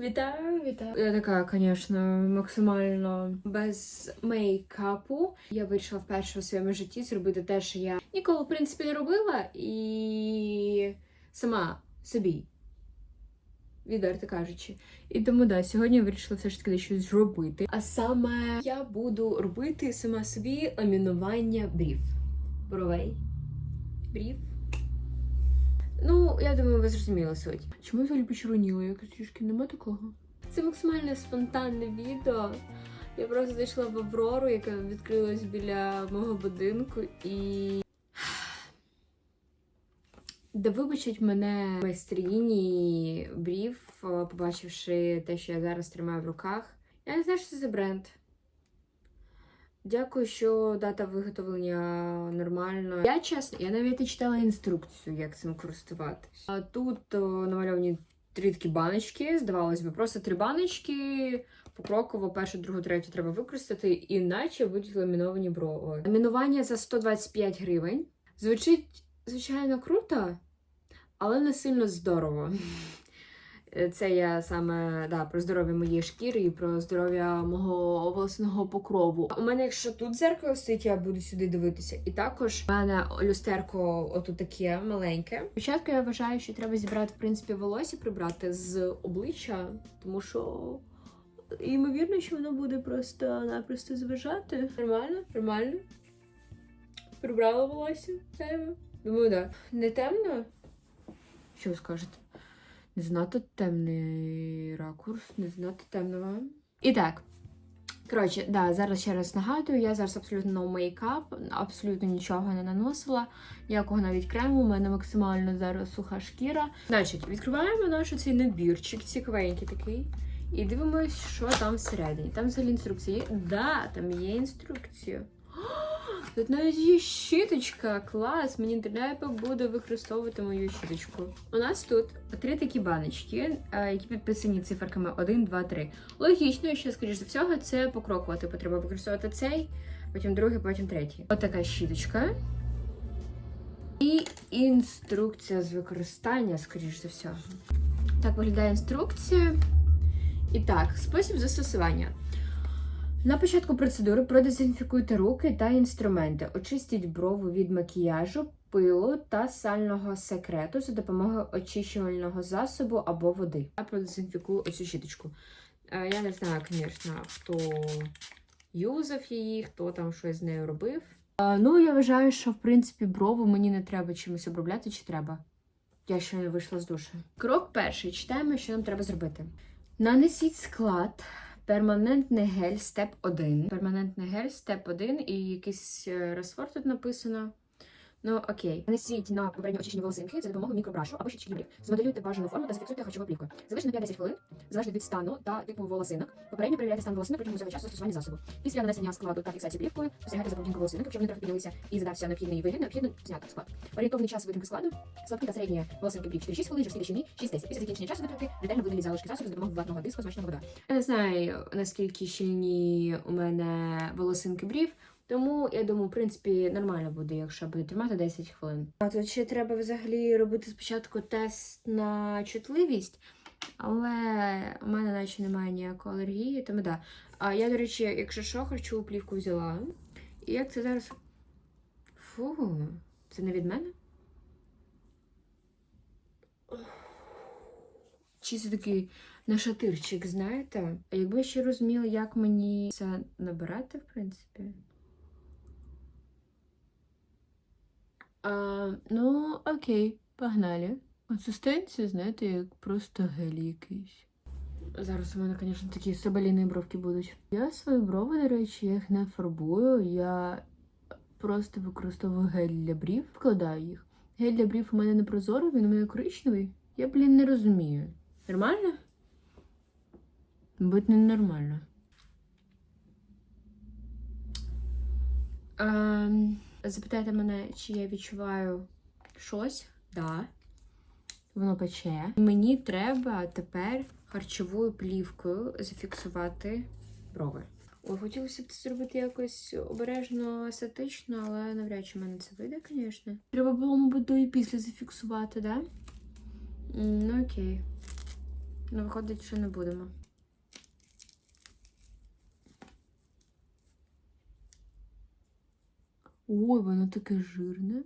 Вітаю, вітаю. Я така, звісно, максимально без мейкапу. Я вирішила вперше у своєму житті зробити те, що я ніколи, в принципі, не робила, і сама собі. Відверто кажучи. І тому да, сьогодні я вирішила все ж таки щось зробити. А саме я буду робити сама собі ламінування брів. Бровей. Брів. Ну, я думаю, ви зрозуміли суть. Чому я взагалі почервоніла? Якось трішки нема такого. Це максимально спонтанне відео. Я просто зайшла в Аврору, яка відкрилась біля мого будинку, і. Да вибачить мене майстрині брів, побачивши те, що я зараз тримаю в руках. Я не знаю, що це за бренд. Дякую, що дата виготовлення нормальна. Я чесно, я навіть не читала інструкцію, як цим користуватись. А тут о, намальовані три такі баночки. Здавалось би, просто три баночки. Покроково, першу, другу, третю треба використати, іначе будуть ламіновані брови. Ламінування за 125 гривень. Звучить, звичайно, круто, але не сильно здорово. Це я саме да, про здоров'я моєї шкіри і про здоров'я мого волосного покрову. У мене, якщо тут зеркало стоїть, я буду сюди дивитися. І також у мене люстерко отут таке маленьке. Спочатку я вважаю, що треба зібрати в принципі волосся, прибрати з обличчя, тому що ймовірно, що воно буде просто-напросто зважати. Нормально, нормально. Прибрала волосся. Думаю, так. Да. Не темно? Що ви скажете? Не знато темний ракурс, не знато темного. І так. Коротше, да, зараз ще раз нагадую, я зараз абсолютно no мейкап, абсолютно нічого не наносила, ніякого навіть крему, у мене максимально зараз суха шкіра. Значить, відкриваємо наш цей набірчик, цікавенький такий. І дивимось, що там всередині. Там взагалі інструкція є. Да, там є інструкція. Тут навіть є щіточка, клас! Мені треба буде використовувати мою щіточку. У нас тут три такі баночки, е, які підписані циферками 1, 2, 3. Логічно, що, скоріш за всього, це покроково. Типу, треба використовувати цей, потім другий, потім третій. Отака щіточка. І інструкція з використання, скоріш за всього. Так виглядає інструкція. І так, спосіб застосування. На початку процедури продезінфікуйте руки та інструменти. Очистіть брову від макіяжу, пилу та сального секрету за допомогою очищувального засобу або води. Я продезінфікую оцю щіточку. Е, Я не знаю, звісно, хто юзав її, хто там щось з нею робив. Е, Ну, я вважаю, що в принципі брову мені не треба чимось обробляти, чи треба. Я ще не вийшла з душу. Крок перший. Читаємо, що нам треба зробити. Нанесіть склад. Перманентний гель степ 1. Перманентний гель степ 1 і якийсь розфор тут написано. Ну, окей. Нанесіть на попередньо очищені волосинки за допомогою мікробрашу або щічки брів. Змоделюйте бажану форму та зафіксуйте харчовою плівкою. Залиште на 5-10 хвилин, залежно від стану та типу волосинок. Попередньо перевіряйте стан волосинок протягом усього часу застосування засобу. Після нанесення складу та фіксації плівкою спостерігайте за поведінкою волосинок, якщо вони трохи піднялися і задався необхідний вигляд, необхідно зняти склад. Орієнтовний час витримки складу. Слабкі та середні волосинки брів 4-6 хвилин, жорсткі щільні 6-10. Після закінчення часу витримки ретельно видаліть залишки засобу за допомогою ватного диску змащеного вода. Я не знаю, наскільки щільні у мене волосинки брів. Тому я думаю, в принципі, нормально буде, якщо буде тримати 10 хвилин. А тут ще треба взагалі робити спочатку тест на чутливість, але у мене наче немає ніякої алергії, тому да. А я, до речі, якщо що, харчову плівку взяла. І як це зараз. Фу, це не від мене? Чи це такий нашатирчик, знаєте? А якби ще розуміла, як мені це набирати, в принципі. А, ну, окей, погнали. Консистенція, знаєте, як просто гель якийсь. Зараз у мене, звісно, такі соболіні бровки будуть. Я свої брови, до речі, їх не фарбую. Я просто використовую гель для брів, вкладаю їх. Гель для брів у мене не прозорий, він у мене коричневий. Я, блін, не розумію. Нормально? Мабуть, не нормально. Ем, запитайте мене, чи я відчуваю щось? Да. Воно пече. Мені треба тепер харчовою плівкою зафіксувати брови. Ой, хотілося б це зробити якось обережно, естетично, але навряд чи в мене це вийде, звісно. Треба було, мабуть, до і після зафіксувати, да? Ну окей. Ну, виходить, що не будемо. Ой, воно таке жирне.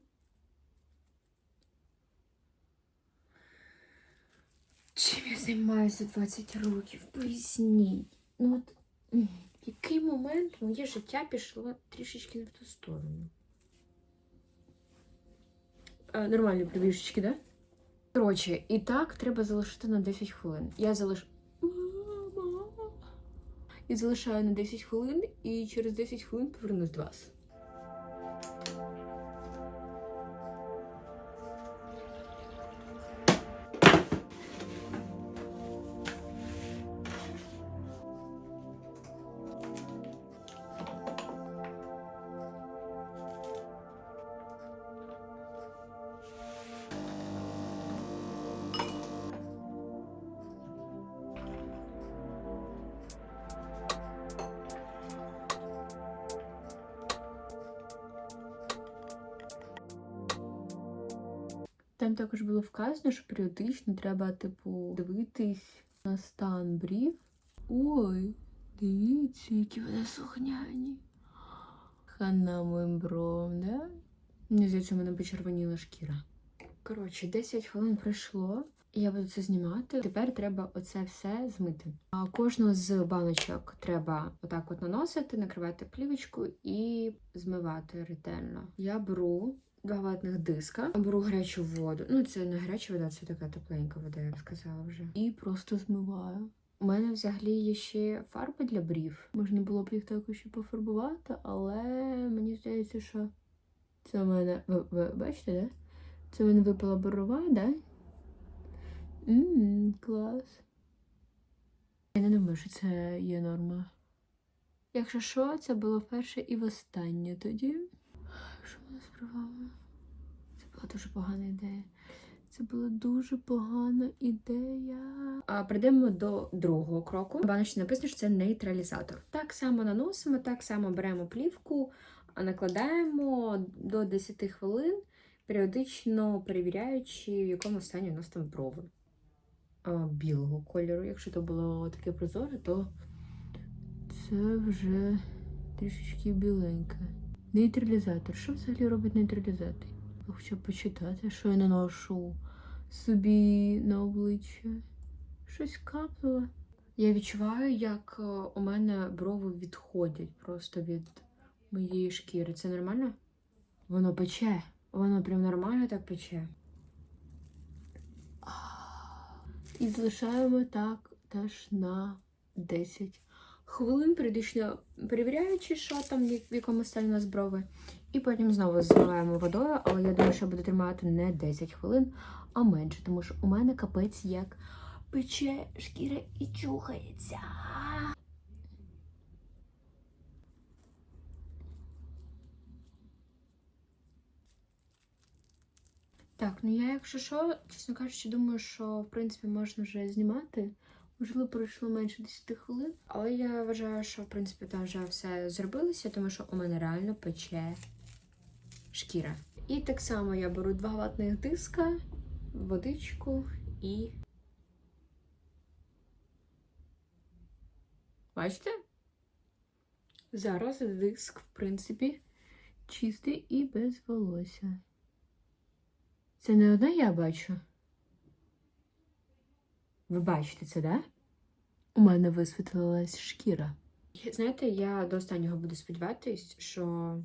Чим я займаюся 20 років? Поясніть. Ну от в який момент моє життя пішло трішечки не в ту сторону? Е, нормальні прибіжечки, да? Коротше, і так треба залишити на 10 хвилин. Я залиш... І залишаю на 10 хвилин, і через 10 хвилин повернусь до вас. Там також було вказано, що періодично треба, типу, дивитись на стан брів. Ой, дивіться, які вони сухняні. Хана моїм бром, да? Мені здається, у мене почервоніла шкіра. Коротше, 10 хвилин пройшло, і я буду це знімати. Тепер треба оце все змити. А кожну з баночок треба отак от наносити, накривати плівочку і змивати ретельно. Я беру два ватних диска, беру гарячу воду. Ну, це не гаряча вода, це така тепленька вода, я б сказала вже. І просто змиваю. У мене взагалі є ще фарби для брів. Можна було б їх також ще пофарбувати, але мені здається, що це в мене. Ви, ви бачите, да? Це в мене випала борова, да? Ммм, клас. Я не думаю, що це є норма. Якщо що, це було вперше і востаннє тоді. Правами? Це була дуже погана ідея. Це була дуже погана ідея. А прийдемо до другого кроку. Баночці написано, що це нейтралізатор. Так само наносимо, так само беремо плівку, накладаємо до 10 хвилин, періодично перевіряючи, в якому стані у нас там брови. А, білого кольору. Якщо то було таке прозоре, то це вже трішечки біленьке. Нейтралізатор. Що взагалі робить нейтралізатор? Я хочу почитати, що я наношу собі на обличчя. Щось капнуло. Я відчуваю, як е, у мене брови відходять просто від моєї шкіри. Це нормально? Воно пече. Воно прям нормально так пече. І залишаємо так теж на 10 хвилин, періодично перевіряючи, що там, в якому стані у нас брови. І потім знову зливаємо водою, але я думаю, що буду тримати не 10 хвилин, а менше, тому що у мене капець як пече шкіра і чухається. Так, ну я, якщо що, чесно кажучи, думаю, що в принципі можна вже знімати. Можливо, пройшло менше 10 хвилин, але я вважаю, що в принципі там вже все зробилося, тому що у мене реально пече шкіра. І так само я беру два ватних диска, водичку і. Бачите? Зараз диск, в принципі, чистий і без волосся. Це не одна я бачу. Ви бачите це, да? У мене висвітлилась шкіра. Знаєте, я до останнього буду сподіватись, що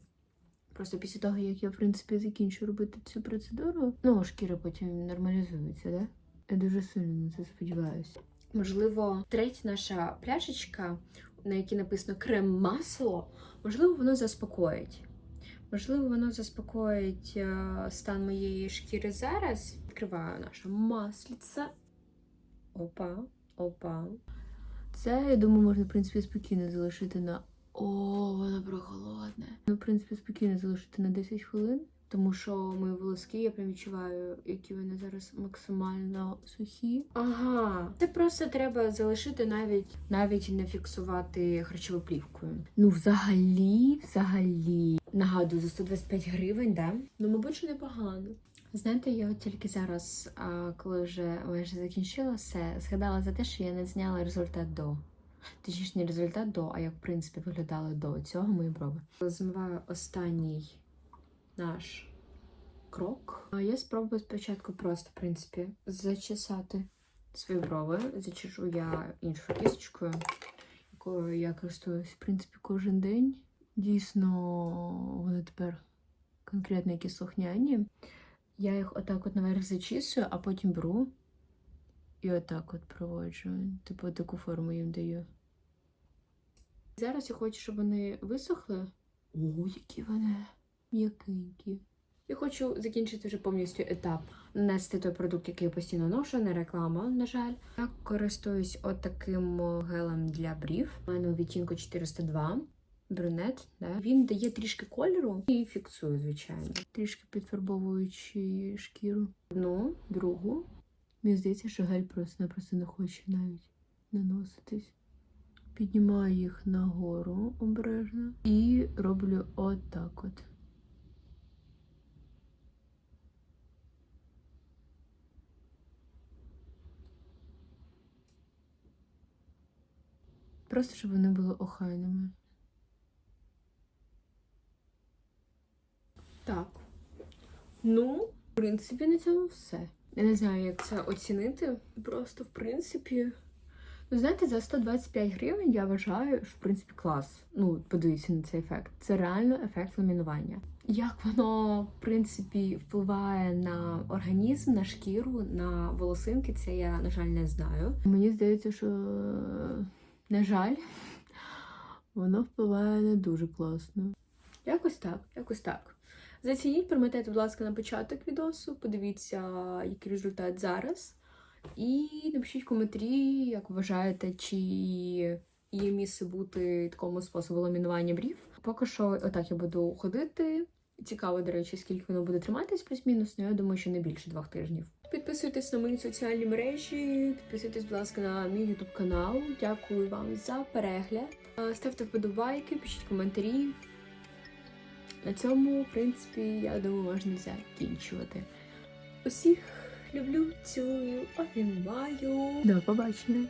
просто після того, як я, в принципі, закінчу робити цю процедуру, ну, шкіра потім нормалізується, да? Я дуже сильно на це сподіваюся. Можливо, третя наша пляшечка, на якій написано крем масло, можливо, воно заспокоїть. Можливо, воно заспокоїть е, стан моєї шкіри зараз. Відкриваю нашу масліце. Опа, опа. Це, я думаю, можна, в принципі, спокійно залишити на. О, воно прохолодне. Ну, в принципі, спокійно залишити на 10 хвилин, тому що мої волоски, я прям відчуваю, які вони зараз максимально сухі. Ага, це просто треба залишити навіть навіть не фіксувати харчовою плівкою. Ну, взагалі, взагалі. Нагадую, за 125 гривень, да? Ну, мабуть, що непогано. Знаєте, я от тільки зараз, коли вже майже закінчила все, згадала за те, що я не зняла результат до. Точніше, не результат до, а як в принципі виглядали до цього мої брови. Змиваю останній наш крок. Я спробую спочатку просто, в принципі, зачесати свої брови. Зачешу я іншою кісточкою, якою я користуюсь, в принципі, кожен день. Дійсно, вони тепер конкретно якісь слухняні. Я їх отак от наверх зачісую, а потім беру і отак от проводжу. Типу таку форму їм даю. Зараз я хочу, щоб вони висохли. О, які вони м'якенькі. Я хочу закінчити вже повністю етап нанести той продукт, який я постійно ношу, не реклама, на жаль. Я користуюсь от таким гелем для брів. У мене у відтінку 402 брюнет. Да? Він дає трішки кольору і фіксує, звичайно. Трішки підфарбовуючи шкіру. Одну, другу. Мені здається, що гель просто-напросто не хоче навіть наноситись. Піднімаю їх нагору обережно і роблю отак от. Просто щоб вони були охайними. Так. Ну, в принципі, на цьому все. Я не знаю, як це оцінити. Просто, в принципі. Ну, знаєте, за 125 гривень я вважаю, що в принципі клас. Ну, подивіться на цей ефект. Це реально ефект ламінування. Як воно, в принципі, впливає на організм, на шкіру, на волосинки, це я, на жаль, не знаю. Мені здається, що, на жаль, воно впливає не дуже класно. Якось так, якось так. Зацініть, приметайте, будь ласка, на початок відосу, подивіться, який результат зараз. І напишіть коментарі, як вважаєте, чи є місце бути такому способу ламінування брів. Поки що, отак я буду ходити. Цікаво, до речі, скільки воно буде триматись плюс-мінус, але я думаю, що не більше двох тижнів. Підписуйтесь на мої соціальні мережі, підписуйтесь, будь ласка, на мій ютуб канал. Дякую вам за перегляд. Е, Ставте вподобайки, пишіть коментарі. На цьому, в принципі, я думаю, можна закінчувати. Усіх люблю, цілую, обіймаю. До побачення!